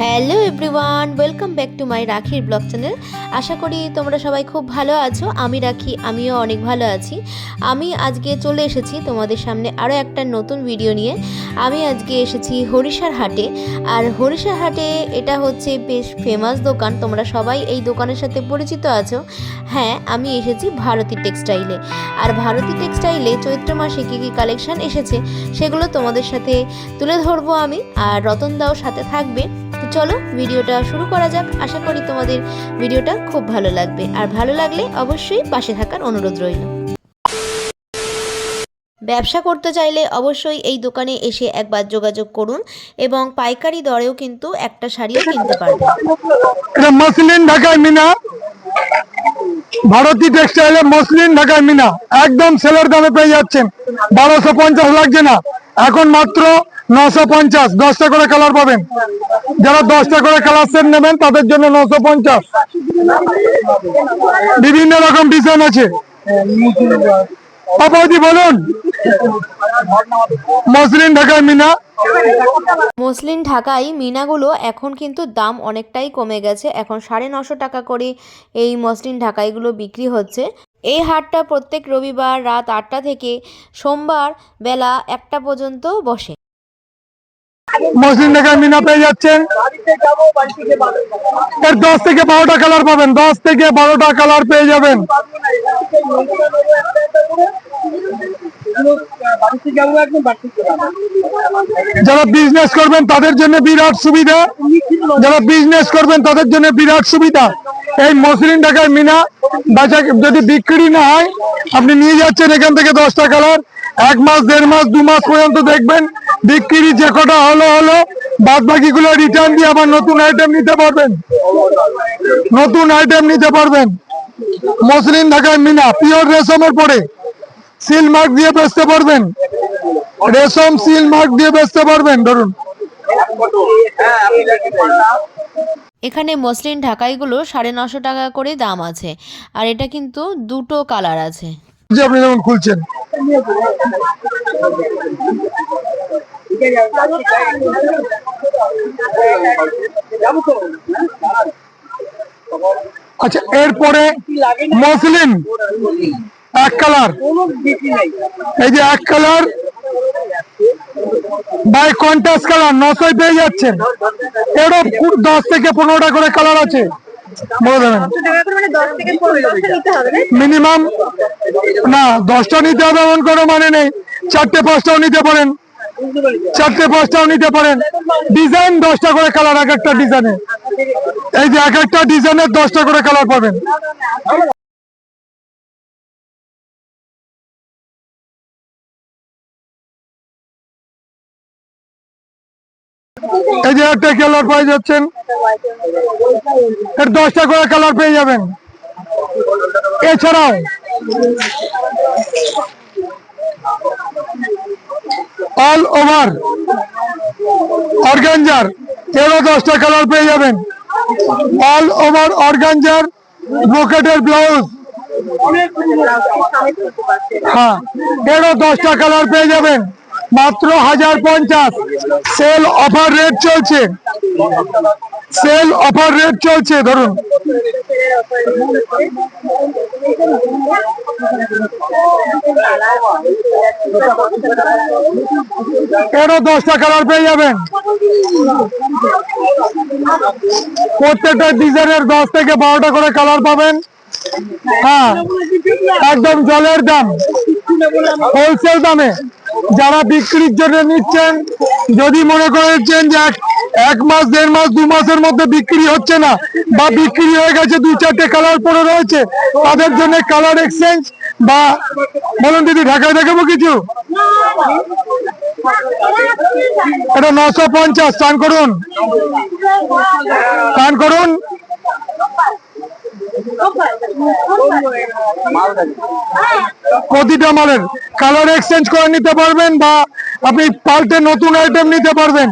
Hello everyone, welcome back to my রাখির blog channel. আশা করি তোমরা সবাই খুব ভালো আছো, আমি রাখি, আমিও অনেক ভালো আছি। আমি আজকে চলে এসেছি তোমাদের সামনে আরও একটা নতুন ভিডিও নিয়ে। আমি আজকে এসেছি হরিষার হাটে, আর হরিষার হাটে এটা হচ্ছে বেশ ফেমাস দোকান, তোমরা সবাই এই দোকানের সাথে পরিচিত আছো। হ্যাঁ আমি এসেছি ভারতী টেক্সটাইলে, আর ভারতী টেক্সটাইলে চৈত্র মাসে কী কী কালেকশান এসেছে, সেগুলো তোমাদের সাথে তুলে ধরবো আমি, আর রতন দাও সাথে থাকবে। তো চলো ভিডিওটা শুরু করা যাক। আশা করি তোমাদের ভিডিওটা খুব ভালো লাগবে। আর ভালো লাগলে অবশ্যই পাশে থাকার অনুরোধ রইল। ব্যবসা করতে চাইলে অবশ্যই এই দোকানে এসে একবার যোগাযোগ করুন এবং পাইকারি দরেও কিন্তু একটা শাড়িও কিনতে পারবেন মসলিন ঢাকায় মিনা। ভারতী টেক্সটাইলে মসলিন ঢাকায় মিনা। একদম সেলের দামে পেয়ে যাচ্ছেন। বারোশো পঞ্চাশ লাগছে না। এখন মাত্র নশো পঞ্চাশ, দশটা করে কালার পাবেন। যারা দশটা করে কালার সেট নেবেন, তাদের জন্য নশো পঞ্চাশ। বিভিন্ন রকম ডিজাইন আছে। বলুন। মসলিন ঢাকায় মিনা। মসলিন ঢাকাই মিনাগুলো এখন কিন্তু দাম অনেকটাই কমে গেছে। এখন সাড়ে নশো টাকা করে এই মসলিন ঢাকাইগুলো বিক্রি হচ্ছে। এই হাটটা প্রত্যেক রবিবার রাত আটটা থেকে সোমবার বেলা একটা পর্যন্ত বসে। মসলিন মিনা পেয়ে যাচ্ছেন। এর দশ থেকে বারোটা কালার পাবেন। দশ থেকে বারোটা কালার পেয়ে যাবেন। যারা বিজনেস করবেন, তাদের জন্য বিরাট সুবিধা। যারা বিজনেস করবেন, তাদের জন্য বিরাট সুবিধা। এই মসলিন ঢাকায় মিনা বেচা যদি বিক্রি না হয়, আপনি নিয়ে যাচ্ছেন এখান থেকে দশটা কালার এক মাস, দেড় মাস, দু মাস পর্যন্ত দেখবেন বিক্রি যে কটা হলো হলো বাদ বাকিগুলো রিটার্ন দিয়ে আবার নতুন আইটেম নিতে পারবেন। নতুন আইটেম নিতে পারবেন। মসলিন ঢাকায় মিনা পিওর রেশমের পরে। সিল মার্ক দিয়ে বেচতে পারবেন। রেশম সিল মার্ক দিয়ে বেচতে পারবেন ধরুন। এখানে মসলিন ঢাকাইগুলো সাড়ে নশো টাকা করে দাম আছে। আর এটা কিন্তু দুটো কালার আছে। আপনি যেমন খুলছেন। আচ্ছা এরপরে মসলিন, এক কালার এই যে এক কালার বাই কন্ট্রাস্ট কালার নশোয় পেয়ে যাচ্ছেন। এরও দশ থেকে পনেরোটা করে কালার আছে। মিনিমাম না, দশটা নিতে হবে এমন কোনো মানে নেই। চারটে পাঁচটাও নিতে পারেন। চারটে পাঁচটাও নিতে পারেন। ডিজাইন দশটা করে কালার, এক একটা ডিজাইনে। এই যে এক একটা ডিজাইনের দশটা করে কালার পাবেন। এই যে একটা কালার পেয়ে যাচ্ছেন। এর দশটা করে কালার পেয়ে যাবেন। এছাড়াও অল ওভার অর্গানজার এরও দশটা কালার পেয়ে যাবেন। অল ওভার অর্গানজার ব্রোকেটের ব্লাউজ হ্যাঁ এরও দশটা কালার পেয়ে যাবেন। মাত্র হাজার পঞ্চাশ। সেল অফার রেট চলছে। সেল অফার রেট চলছে, ধরুন। এরও দশটা কালার পেয়ে যাবেন। প্রত্যেকটা ডিজাইনের দশ থেকে বারোটা করে কালার পাবেন। হ্যাঁ একদম জলের দাম। হোলসেল দামে। যারা বিক্রির জন্য নিচ্ছেন, যদি মনে করেছেন যে এক- মাস, দেড় মাস, দু মাসের মধ্যে বিক্রি হচ্ছে না, বা বিক্রি হয়ে গেছে দু চারটে কালার পরে রয়েছে, তাদের জন্য কালার এক্সচেঞ্জ বা, বলুন দিদি, ঢাকায় দেখাবো কিছু? এটা নশো পঞ্চাশ টান করুন। টান করুন। প্রতিটা মালের কালার এক্সচেঞ্জ করে নিতে পারবেন বা আপনি পাল্টে নতুন আইটেম নিতে পারবেন।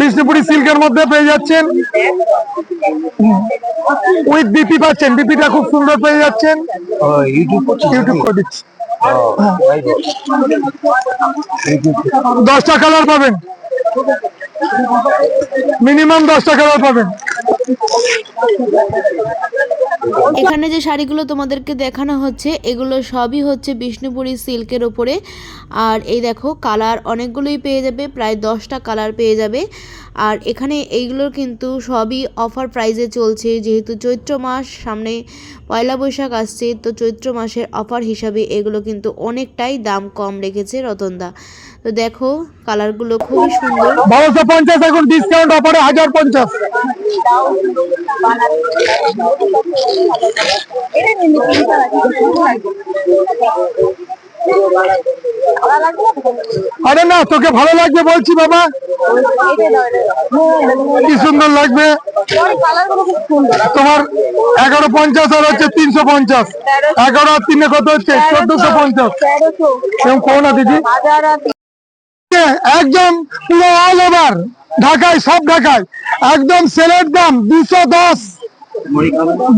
বিষ্ণুপুরি সিল্কের মধ্যে পেয়ে যাচ্ছেন। উইথ বিপি পাচ্ছেন। বিপিটা খুব সুন্দর পেয়ে যাচ্ছেন। ইউটিউব ইউটিউব করে দিচ্ছি। দশটা কালার পাবেন। মিনিমাম দশটা কালার পাবেন। এখানে যে শাড়িগুলো তোমাদেরকে দেখানো হচ্ছে, এগুলো সবই হচ্ছে বিষ্ণুপুরি সিল্কের ওপরে। আর এই দেখো, কালার অনেকগুলোই পেয়ে যাবে, প্রায় দশটা কালার পেয়ে যাবে। আর এখানে এইগুলোর কিন্তু সবই অফার প্রাইজে চলছে, যেহেতু চৈত্র মাস, সামনে পয়লা বৈশাখ আসছে, তো চৈত্র মাসের অফার হিসাবে এগুলো কিন্তু অনেকটাই দাম কম রেখেছে রতনদা। তো দেখো কালারগুলো খুবই সুন্দর। বারোশো পঞ্চাশ এখন ডিসকাউন্ট অফারে হাজার পঞ্চাশ। আরে না, তোকে ভালো লাগবে বলছি বাবা। কি সুন্দর লাগবে। তোমার এগারো পঞ্চাশ আর হচ্ছে তিনশো পঞ্চাশ। এগারো আর তিনে কত হচ্ছে? চোদ্দশো পঞ্চাশ। এরকম কো না, দিদি? একদম পুরো অল ওভার ঢাকায়, সব ঢাকায়। একদম সেলের দাম, দুশো দশ।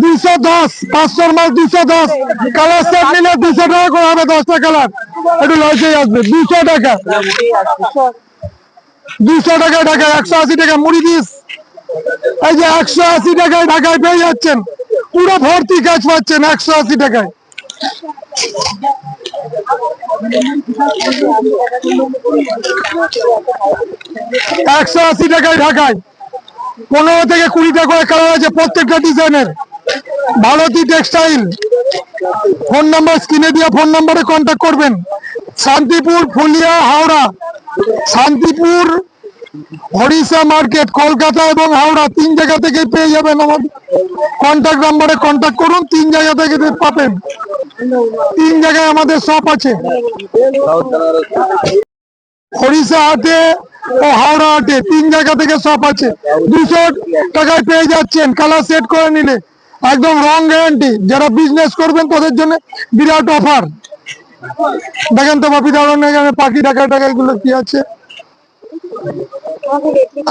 দুশো দশ, পাঁচশোর মাল দুশো দশ। কালার সেট নিলে দুশো টাকা করে হবে দশটা কালার একটু লজেই আসবে, দুশো টাকা। দুশো টাকা ঢাকায়, একশো আশি টাকা মুড়ি দিস। এই যে একশো আশি টাকায় ঢাকায় পেয়ে যাচ্ছেন। পুরো ভর্তি কাজ পাচ্ছেন একশো আশি টাকায়। একশো আশি টাকায় ঢাকায়। পনেরো থেকে কুড়িটা করে কালার আছে প্রত্যেকটা ডিজাইনের। ভারতী টেক্সটাইল। ফোন নাম্বার, স্ক্রিনে দিয়ে ফোন নাম্বারে কন্ট্যাক্ট করবেন। শান্তিপুর, ফুলিয়া, হাওড়া। শান্তিপুর, হরিষা মার্কেট, কলকাতা এবং হাওড়া। তিন জায়গা থেকে পেয়ে যাবেন আমার কন্ট্যাক্ট নাম্বারে কন্ট্যাক্ট করুন। তিন জায়গা থেকে পাবেন। তিন জায়গায় আমাদের শপ আছে। হরিষা হাটে ও হাওড়া হাটে তিন জায়গা থেকে শপ আছে। দুশো টাকায় পেয়ে যাচ্ছেন কালার সেট করে নিলে। একদম রং গ্যারান্টি যারা বিজনেস করবেন তাদের জন্য বিরাট অফার দেখেন তো বাপি দাঁড়ানো এখানে পাখি টাকা টাকা এগুলো কি আছে?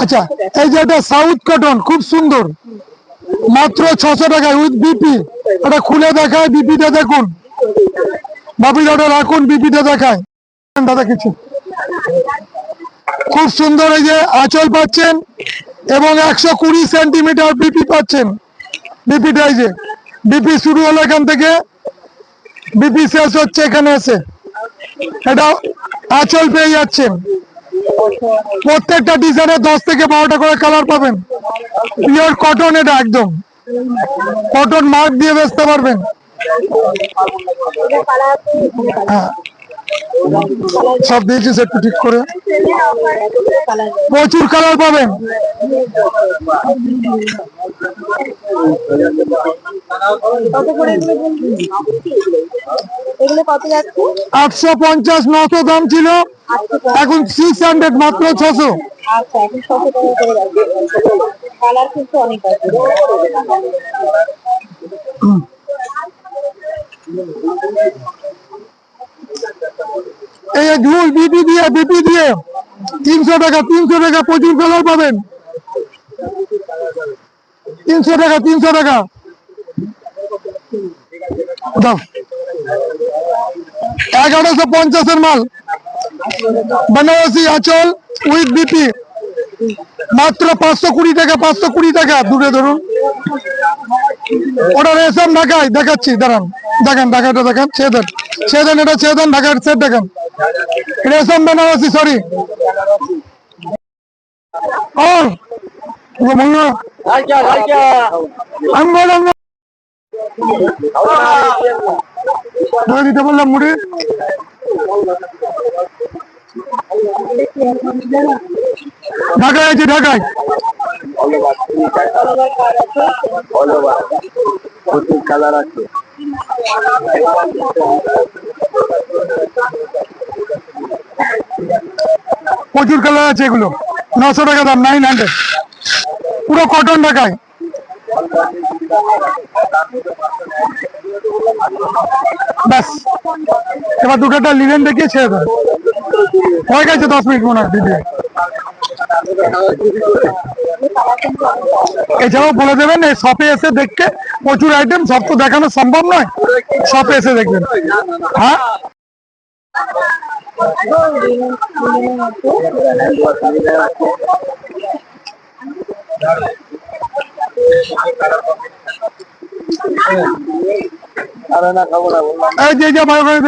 আচ্ছা এই যে এটা সাউথ কটন খুব সুন্দর। মাত্র ছশো টাকায় উইথ বিপি এটা খুলে দেখায় বিপিটা দেখুন। বাপি দাদা, রাখুন, বিপিটা দেখায়। দাদা কিছু। খুব সুন্দর এই যে আঁচল পাচ্ছেন এবং একশো কুড়ি সেন্টিমিটার বিপি পাচ্ছেন। বিপিটা এই যে, বিপি শুরু হলো এখান থেকে। বিপি শেষ হচ্ছে এখানে এসে। এটা আঁচল পেয়ে যাচ্ছেন। প্রত্যেকটা ডিজাইনে দশ থেকে বারোটা করে কালার পাবেন। পিওর কটন এটা একদম। কটন মার্ক দিয়ে বেচতে পারবেন। সব দিয়েছিস একটু ঠিক করে। প্রচুর কালার পাবেন। আটশো পঞ্চাশ, নশো দাম ছিল। এখন সিক্স হান্ড্রেড মাত্র ছশো। আচ্ছা কালার কিন্তু অনেক আছে। এই ঝুল বিপি দিয়ে বিপি দিয়ে। তিনশো টাকা তিনশো টাকা, প্রচুর কালার পাবেন। তিনশো টাকা তিনশো টাকা। এগারোশো পঞ্চাশের মাল। বেনারসি আচল উইথ বিপি। মাত্র পাঁচশো কুড়ি টাকা, পাঁচশো কুড়ি টাকা। দূরে ধরুন। ওটা রেশম ঢাকায় দেখাচ্ছি, দাঁড়ান। দেখেন ঢাকাটা দেখেন ছেদেন ছেদেন এটা ছেদেন ঢাকার ছেদ দেখেন। রেশম বেনারসি সরি মুড়ি। ঢাকায় আছে, ঢাকায়। কালার আছে। প্রচুর কালার আছে এগুলো। নশো টাকা দাম নাইন হান্ড্রেড পুরো কটন ঢাকায়। ব্যাস, এবার দুটোটা লিনেন দেখিয়ে ছেড়ে দেয় হয়ে গেছে দশ মিনিট মনে হয়, দিদি। এছাড়াও বলে দেবেন, এই শপে এসে দেখতে প্রচুর আইটেম সব তো দেখানো সম্ভব নয়। শপে এসে দেখবেন। হ্যাঁ? যে যে ভালো করে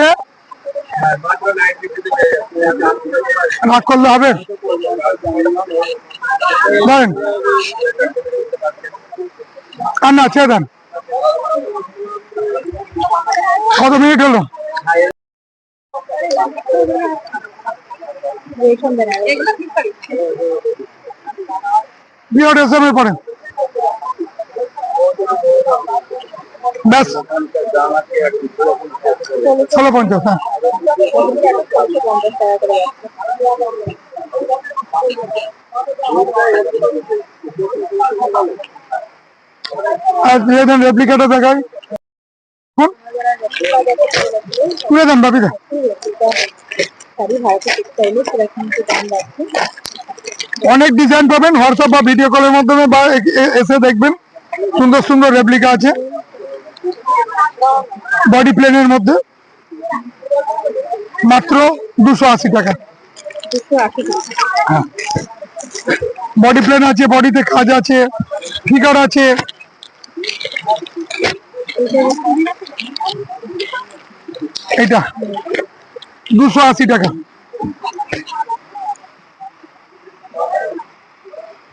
করলে হবে। ধরেন আর না ছেড়ে দেন। কত মিনিট হলো? রেশন দেন পড়েন। ব্যাস। ষোলো পঞ্চাশ আর দিয়ে দেন রেপ্লিকাটা দেখাই। তুলে দেন বাপিদা অনেক ডিজাইন পাবেন হোয়াটসঅ্যাপ বা ভিডিও কলের মাধ্যমে বা এসে দেখবেন। সুন্দর সুন্দর রেপ্লিকা আছে। বডি প্লেনের মধ্যে। মাত্র দুশো আশি টাকা। দুশো আশি টাকা। বডি প্লেন আছে বডিতে কাজ আছে ফিগার আছে। এটা দুশো আশি টাকা।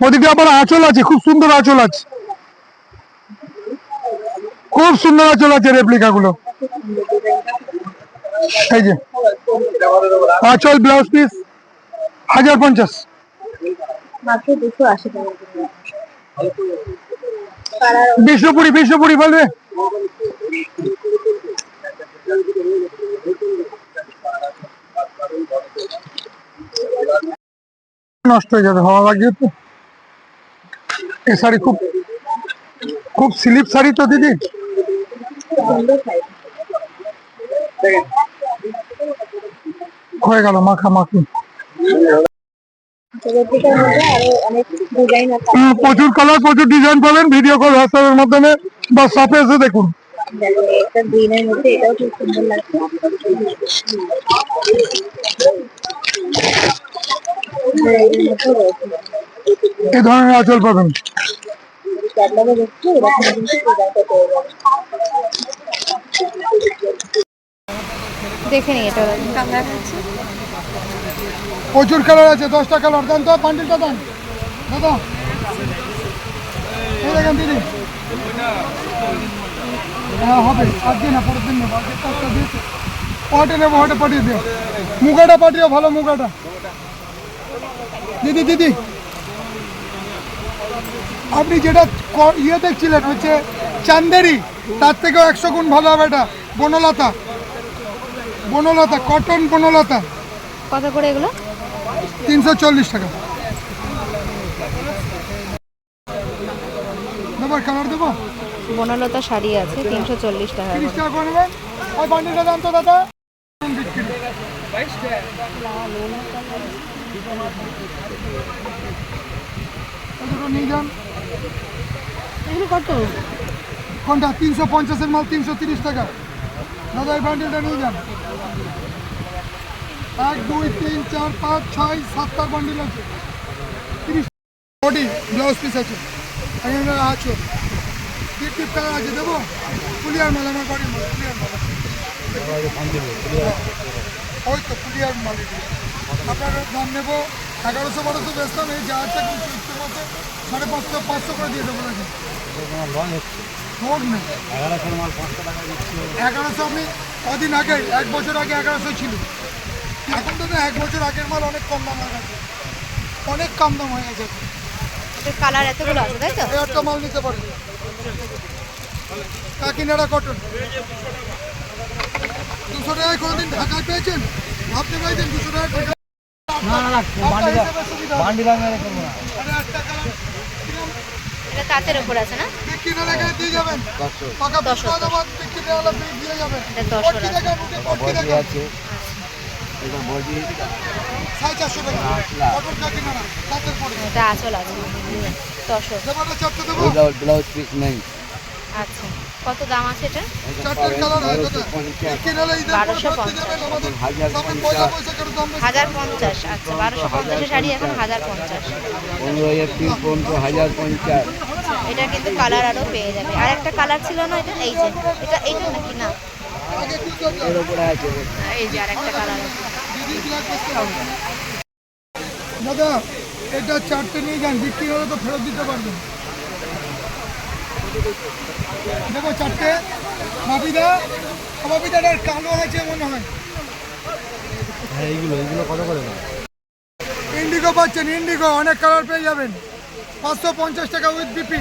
ওদিকে আবার আঁচল আছে, খুব সুন্দর আঁচল আছে। খুব সুন্দর আঁচল আছে রেপ্লিকা গুলো এই যে, আঁচল ব্লাউজ পিস হাজার পঞ্চাশ। মাত্র দুশো আশি টাকা বিষ্ণুপুরি বলবে। নষ্ট হয়ে যাবে, হাওয়া লাগিয়ে তো এই শাড়ি খুব খুব স্লিপ শাড়ি তো, দিদি। হয়ে গেল, মাখা মাখি। রেপ্লিকার মধ্যে আরও অনেক ডিজাইন আছে। প্রচুর কালার প্রচুর ডিজাইন পাবেন ভিডিও কল হোয়াটসঅ্যাপের মাধ্যমে বা শপে এসে দেখুন। একটা গ্রিনের মধ্যে এটাও খুব সুন্দর লাগছে। এই ধরনের আঁচল পাবেন। ক্যাটলগে দেখছি এরকম কিন্তু ডিজাইনটা পেয়ে যাবে দেখে নিই, এটা প্রচুর কালার আছে, দশটা কালার। দেন তো, বান্ডিলটা দেন। দাদা দেখেন দিদি। হ্যাঁ হবে। আজকে না, পরের দিন নেব। নেব ওটা পাঠিয়ে দিও। মুগাটা পাঠিও ভালো মুগাটা। দিদি দিদি। আপনি যেটা ইয়ে দেখছিলেন, হচ্ছে চান্দেরি, তার থেকেও একশো গুণ ভালো হবে এটা, বনলতা। বনলতা কটন বনলতা। কত করে এগুলো? তিনশো চল্লিশ টাকা। দেবার কালার দেবো? বনলতা শাড়ি আছে তিনশো চল্লিশ টাকা তিরিশ টাকা করে নেবেন। ওই বান্ডিলটা দাম তো দাদা। এই নিয়ে যান। এগুলো কত? কোনটা? তিনশো পঞ্চাশের মাল তিনশো তিরিশ টাকা। দাদা এই বান্ডিলটা নিয়ে যান। এক, দুই, তিন, চার, পাঁচ, ছয়, সাতটা বান্ডিল আছে। তিরিশ বডি, ব্লাউজ পিস আছে। এখানে আছো। টিপ টাকা আছে, দেবো? পুলিয়ার মাল, আমার বাড়ির পুলিয়ার মাল ওই তো পুলিয়ার মাল এগুলো। আপনার দাম নেব এগারোশো, বারোশো বেচতাম এই যা আছে সাড়ে পাঁচশো পাঁচশো করে দিয়ে দেবো নাকি? ভোট নেই। এগারোশো আপনি কদিন আগে এক বছর আগে এগারোশো ছিল। এখন তো না এক বছর আগের মাল অনেক কম দাম হয়ে গেছে। অনেক কম দাম হয়ে গেছে। কালার এতগুলো আছে তাই তো? একটা মাল নিতে পারেন কাকিনাড়া কটন দুশো টাকায় কোনোদিন ঢাকায় পেয়েছেন? ভাবতে পারছেন দুশো টাকা ঢাকা এটা তাঁতের উপর আছে না? বিক্রি না লেগে দিয়ে যাবেন। পাকা দশ পাকা বিক্রি না হলে দিয়ে যাবেন। পটকি টাকা। উঠে পটকি বডি আছে। এটা বডি। সাড়ে চারশো টাকা। পরে এটা আছে। ব্লাউজ পিস নেই আচ্ছা। কত দাম আছে এটা? বারোশো পঞ্চাশ। হাজার পঞ্চাশ। আচ্ছা বারোশো পঞ্চাশের শাড়ি এখন হাজার পঞ্চাশ। পনেরো এপ্রিল পর্যন্ত হাজার পঞ্চাশ। এটা কিন্তু কালার আরও পেয়ে যাবে। আর একটা কালার ছিল না এটা? এই যে এটা এইটা নাকি? না। এই যে আর একটা কালার আছে। দাদা এটা চারটে নিয়ে যান। বিক্রি হলে তো ফেরত দিতে পারবেন। দেখো চারটে বাপিদা বাপিদাটার কালো আছে মনে হয়। হ্যাঁ এইগুলো এইগুলো কত করে ইন্ডিগো পাচ্ছেন ইন্ডিগো অনেক কালার পেয়ে যাবেন। পাঁচশো পঞ্চাশ টাকা উইথ বিপি